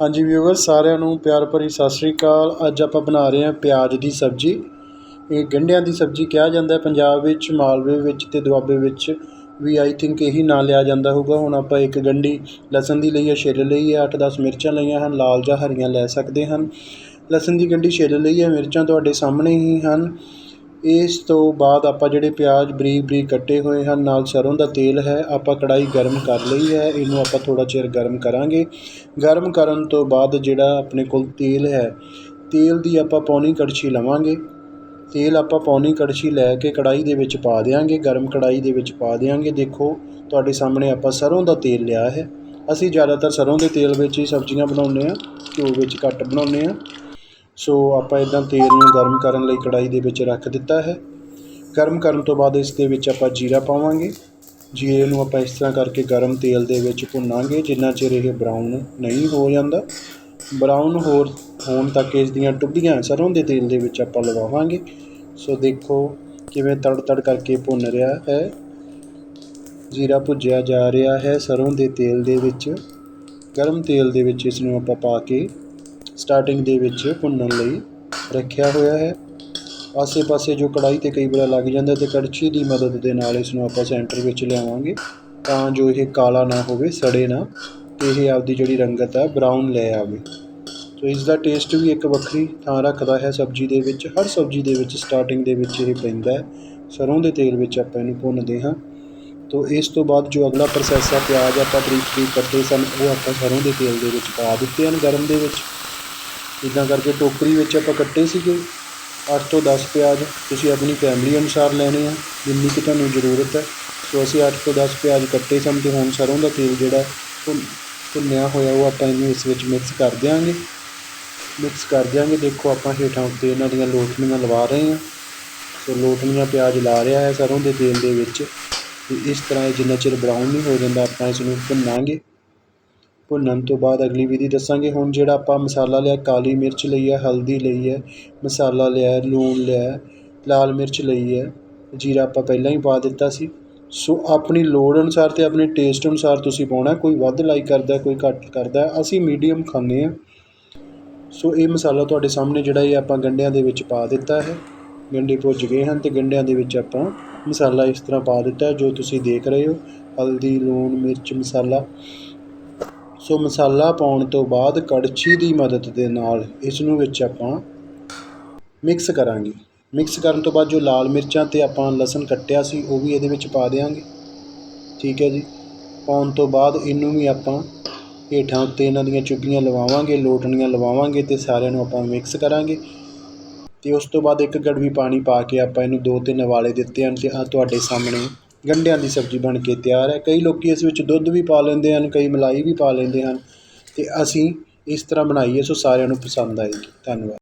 ਹਾਂਜੀ ਵਿਊਵਰ ਸਾਰਿਆਂ ਨੂੰ ਪਿਆਰ ਭਰੀ ਸਤਿ ਸ਼੍ਰੀ ਅਕਾਲ। ਅੱਜ ਆਪਾਂ ਬਣਾ ਰਹੇ ਹਾਂ ਪਿਆਜ਼ ਦੀ ਸਬਜ਼ੀ। ਇਹ ਗੰਢਿਆਂ ਦੀ ਸਬਜ਼ੀ ਕਿਹਾ ਜਾਂਦਾ ਹੈ। ਪੰਜਾਬ ਵਿੱਚ, ਮਾਲਵੇ ਵਿੱਚ ਅਤੇ ਦੁਆਬੇ ਵਿੱਚ ਵੀ ਆਈ ਥਿੰਕ ਇਹੀ ਨਾਂ ਲਿਆ ਜਾਂਦਾ ਹੋਊਗਾ। ਹੁਣ ਆਪਾਂ ਇੱਕ ਗੰਢੀ ਲਸਣ ਦੀ ਲਈ ਹੈ, ਛਿੱਲ ਲਈ ਹੈ, ਅੱਠ ਦਸ ਮਿਰਚਾਂ ਲਈਆਂ ਹਨ, ਲਾਲ ਜਾਂ ਹਰੀਆਂ ਲੈ ਸਕਦੇ ਹਨ। ਲਸਣ ਦੀ ਗੰਢੀ, ਛਿੱਲ ਲਈ ਹੈ, ਮਿਰਚਾਂ ਤੁਹਾਡੇ ਸਾਹਮਣੇ ਹੀ ਹਨ। ਇਸ ਤੋਂ ਬਾਅਦ ਆਪਾਂ ਜਿਹੜੇ ਪਿਆਜ਼ ਬਰੀਕ ਬਰੀਕ ਕੱਟੇ ਹੋਏ ਹਨ, ਨਾਲ ਸਰ੍ਹੋਂ ਦਾ ਤੇਲ ਹੈ, ਆਪਾਂ ਕੜਾਹੀ ਗਰਮ ਕਰ ਲਈ ਹੈ, ਇਹਨੂੰ ਆਪਾਂ ਥੋੜ੍ਹਾ ਚਿਰ ਗਰਮ ਕਰਾਂਗੇ। ਗਰਮ ਕਰਨ ਤੋਂ ਬਾਅਦ ਜਿਹੜਾ ਆਪਣੇ ਕੋਲ ਤੇਲ ਹੈ, ਤੇਲ ਦੀ ਆਪਾਂ ਪੌਣੀ ਕੜਛੀ ਲਵਾਂਗੇ। ਤੇਲ ਆਪਾਂ ਪੌਣੀ ਕੜਛੀ ਲੈ ਕੇ ਕੜਾਹੀ ਦੇ ਵਿੱਚ ਪਾ ਦਿਆਂਗੇ, ਗਰਮ ਕੜਾਹੀ ਦੇ ਵਿੱਚ ਪਾ ਦਿਆਂਗੇ। ਦੇਖੋ, ਤੁਹਾਡੇ ਸਾਹਮਣੇ ਆਪਾਂ ਸਰੋਂ ਦਾ ਤੇਲ ਲਿਆ ਹੈ। ਅਸੀਂ ਜ਼ਿਆਦਾਤਰ ਸਰੋਂ ਦੇ ਤੇਲ ਵਿੱਚ ਹੀ ਸਬਜ਼ੀਆਂ ਬਣਾਉਂਦੇ ਹਾਂ, ਘਿਓ ਵਿੱਚ ਘੱਟ ਬਣਾਉਂਦੇ ਹਾਂ। ਸੋ ਆਪਾਂ ਇੱਦਾਂ ਤੇਲ ਨੂੰ ਗਰਮ ਕਰਨ ਲਈ ਕੜਾਹੀ ਦੇ ਵਿੱਚ ਰੱਖ ਦਿੱਤਾ ਹੈ। ਗਰਮ ਕਰਨ ਤੋਂ ਬਾਅਦ ਇਸ ਦੇ ਵਿੱਚ ਆਪਾਂ ਜੀਰਾ ਪਾਵਾਂਗੇ। ਜੀਰੇ ਨੂੰ ਆਪਾਂ ਇਸ ਤਰ੍ਹਾਂ ਕਰਕੇ ਗਰਮ ਤੇਲ ਦੇ ਵਿੱਚ ਭੁੰਨਾਂਗੇ, ਜਿੰਨਾ ਚਿਰ ਇਹ ਬਰਾਊਨ ਨਹੀਂ ਹੋ ਜਾਂਦਾ। ਬਰਾਊਨ ਹੋਰ ਹੋਣ ਤੱਕ ਇਸ ਦੀਆਂ ਟੁੱਬੀਆਂ ਸਰੋਂ ਦੇ ਤੇਲ ਦੇ ਵਿੱਚ ਆਪਾਂ ਲਵਾਵਾਂਗੇ। ਸੋ ਦੇਖੋ ਕਿਵੇਂ ਤੜ ਤੜ ਕਰਕੇ ਭੁੰਨ ਰਿਹਾ ਹੈ। ਜੀਰਾ ਭੁੱਜਿਆ ਜਾ ਰਿਹਾ ਹੈ ਸਰੋਂ ਦੇ ਤੇਲ ਦੇ ਵਿੱਚ। ਗਰਮ ਤੇਲ ਦੇ ਵਿੱਚ ਇਸ ਨੂੰ ਆਪਾਂ ਪਾ ਕੇ ਸਟਾਰਟਿੰਗ ਦੇ ਵਿੱਚ ਭੁੰਨਣ ਲਈ ਰੱਖਿਆ ਹੋਇਆ ਹੈ। ਆਸੇ-ਪਾਸੇ ਜੋ ਕੜਾਹੀ ਤੇ ਕਈ ਵਾਰ ਲੱਗ ਜਾਂਦਾ ਤੇ ਕੜਛੀ ਦੀ ਮਦਦ ਦੇ ਨਾਲ ਇਸ ਨੂੰ ਆਪਾਂ ਸੈਂਟਰ ਵਿੱਚ ਲਿਆਵਾਂਗੇ ਤਾਂ ਜੋ ਇਹ ਕਾਲਾ ਨਾ ਹੋਵੇ, ਸੜੇ ਨਾ ਤੇ ਇਹ ਆਪਦੀ ਜਿਹੜੀ ਰੰਗਤ ਹੈ ਬਰਾਊਨ ਲੈ ਆਵੇ। ਸੋ ਇਸ ਦਾ ਟੇਸਟ ਵੀ ਇੱਕ ਵੱਖਰੀ ਥਾਂ ਰੱਖਦਾ ਹੈ ਸਬਜ਼ੀ ਦੇ ਵਿੱਚ। ਹਰ ਸਬਜ਼ੀ ਦੇ ਵਿੱਚ ਸਟਾਰਟਿੰਗ ਦੇ ਵਿੱਚ ਇਹ ਪੈਂਦਾ ਹੈ। ਸਰੋਂ ਦੇ ਤੇਲ ਵਿੱਚ ਆਪਾਂ ਇਹਨੂੰ ਭੁੰਨਦੇ ਹਾਂ। ਤੋ ਇਸ ਤੋਂ ਬਾਅਦ ਜੋ ਅਗਲਾ ਪ੍ਰੋਸੈਸ ਆ, ਪਿਆਜ਼ ਆਪਾਂ ਬਰੀਕ ਬਰੀਕ ਕੱਟੇ ਸਨ, ਉਹ ਆਪਾਂ ਸਰੋਂ ਦੇ ਤੇਲ ਦੇ ਵਿੱਚ ਪਾ ਦਿੱਤੇ ਹਨ ਗਰਮ ਦੇ ਵਿੱਚ। ਇੱਦਾਂ ਕਰਕੇ ਟੋਕਰੀ ਵਿੱਚ ਆਪਾਂ ਕੱਟੇ ਸੀਗੇ। ਅੱਠ ਤੋਂ 10 ਪਿਆਜ਼ ਤੁਸੀਂ ਆਪਣੀ ਫੈਮਿਲੀ ਅਨੁਸਾਰ ਲੈਣੇ ਆ, ਜਿੰਨੀ ਕਿ ਤੁਹਾਨੂੰ ਜ਼ਰੂਰਤ ਹੈ। ਸੋ ਅਸੀਂ ਅੱਠ ਤੋਂ 10 ਪਿਆਜ਼ ਕੱਟੇ ਸਨ ਤੇ ਹੁਣ ਸਰੋਂ ਦਾ ਤੇਲ ਜਿਹੜਾ ਭੁੰਨ- ਭੁੰਨਿਆ ਹੋਇਆ ਉਹ ਆਪਾਂ ਇਹਨੂੰ ਇਸ ਵਿੱਚ ਮਿਕਸ ਕਰ ਦਿਆਂਗੇ। ਮਿਕਸ ਕਰ ਦਿਆਂਗੇ, ਦੇਖੋ ਆਪਾਂ ਹੇਠਾਂ ਉੱਤੇ ਇਹਨਾਂ ਦੀਆਂ ਲੋਟਣੀਆਂ ਲਵਾ ਰਹੇ ਹਾਂ। ਸੋ ਲੋਟਣੀਆਂ ਪਿਆਜ਼ ਲਾ ਰਿਹਾ ਹੈ ਸਰੋਂ ਦੇ ਤੇਲ ਦੇ ਵਿੱਚ। ਤੇ ਇਸ ਤਰ੍ਹਾਂ ਇਹ ਜਿੰਨਾ ਚਿਰ ਬਰਾਊਨ ਨਹੀਂ ਹੋ ਜਾਂਦਾ, ਆਪਾਂ ਇਸ ਨੂੰ ਭੁੰਨਾਂਗੇ। ਭੁੰਨਣ ਤੋਂ ਬਾਅਦ ਅਗਲੀ ਵਿਧੀ ਦੱਸਾਂਗੇ। ਹੁਣ ਜਿਹੜਾ ਆਪਾਂ ਮਸਾਲਾ ਲਿਆ, ਕਾਲੀ ਮਿਰਚ ਲਈ ਹੈ, ਹਲਦੀ ਲਈ ਹੈ, ਮਸਾਲਾ ਲਿਆ, ਲੂਣ ਲਿਆ, ਲਾਲ ਮਿਰਚ ਲਈ ਹੈ, ਜੀਰਾ ਆਪਾਂ ਪਹਿਲਾਂ ਹੀ ਪਾ ਦਿੱਤਾ ਸੀ। ਸੋ ਆਪਣੀ ਲੋੜ ਅਨੁਸਾਰ ਤੇ ਆਪਣੇ ਟੇਸਟ ਅਨੁਸਾਰ ਤੁਸੀਂ ਪਾਉਣਾ, ਕੋਈ ਵੱਧ ਲਾਈਕ ਕਰਦਾ, ਕੋਈ ਘੱਟ ਕਰਦਾ, ਅਸੀਂ ਮੀਡੀਅਮ ਖਾਂਦੇ ਹਾਂ। ਸੋ ਇਹ ਮਸਾਲਾ ਤੁਹਾਡੇ ਸਾਹਮਣੇ ਜਿਹੜਾ ਇਹ ਆਪਾਂ ਗੰਢਿਆਂ ਦੇ ਵਿੱਚ ਪਾ ਦਿੱਤਾ ਹੈ। ਗੰਢੇ ਭੁੱਜ ਗਏ ਹਨ ਤੇ ਗੰਢਿਆਂ ਦੇ ਵਿੱਚ ਆਪਾਂ ਮਸਾਲਾ ਇਸ ਤਰ੍ਹਾਂ ਪਾ ਦਿੱਤਾ ਜੋ ਤੁਸੀਂ ਦੇਖ ਰਹੇ ਹੋ। ਹਲਦੀ, ਲੂਣ, ਮਿਰਚ, ਮਸਾਲਾ। ਸੋ ਮਸਾਲਾ ਪਾਉਣ ਤੋਂ ਬਾਅਦ ਕੜਛੀ ਦੀ ਮਦਦ ਦੇ ਨਾਲ ਇਸ ਨੂੰ ਵਿੱਚ ਆਪਾਂ ਮਿਕਸ ਕਰਾਂਗੇ। ਮਿਕਸ ਕਰਨ ਤੋਂ ਬਾਅਦ ਜੋ ਲਾਲ ਮਿਰਚਾਂ ਤੇ ਆਪਾਂ ਲਸਣ ਕੱਟਿਆ ਸੀ, ਉਹ ਵੀ ਇਹਦੇ ਵਿੱਚ ਪਾ ਦਿਆਂਗੇ। ਠੀਕ ਹੈ ਜੀ। ਪਾਉਣ ਤੋਂ ਬਾਅਦ ਇਹਨੂੰ ਵੀ ਆਪਾਂ ਹੇਠਾਂ ਉੱਤੇ ਇਹਨਾਂ ਦੀਆਂ ਚੁੱਭੀਆਂ ਲਵਾਵਾਂਗੇ, ਲੋਟਣੀਆਂ ਲਵਾਵਾਂਗੇ ਤੇ ਸਾਰਿਆਂ ਨੂੰ ਆਪਾਂ ਮਿਕਸ ਕਰਾਂਗੇ। ਤੇ ਉਸ ਤੋਂ ਬਾਅਦ ਇੱਕ ਗੜਵੀ ਪਾਣੀ ਪਾ ਕੇ ਆਪਾਂ ਇਹਨੂੰ ਦੋ ਤਿੰਨ ਉਬਾਲੇ ਦਿੱਤੇ ਹਨ ਤੇ ਆ ਤੁਹਾਡੇ ਸਾਹਮਣੇ ਗੰਢਿਆਂ ਦੀ ਸਬਜ਼ੀ ਬਣ ਕੇ ਤਿਆਰ ਹੈ। ਕਈ ਲੋਕ ਇਸ ਵਿੱਚ ਦੁੱਧ ਵੀ ਪਾ ਲੈਂਦੇ ਹਨ, ਕਈ ਮਲਾਈ ਵੀ ਪਾ ਲੈਂਦੇ ਹਨ ਅਤੇ ਅਸੀਂ ਇਸ ਤਰ੍ਹਾਂ ਬਣਾਈ ਹੈ, ਸੋ ਸਾਰਿਆਂ ਨੂੰ ਪਸੰਦ ਆਏਗੀ। ਧੰਨਵਾਦ।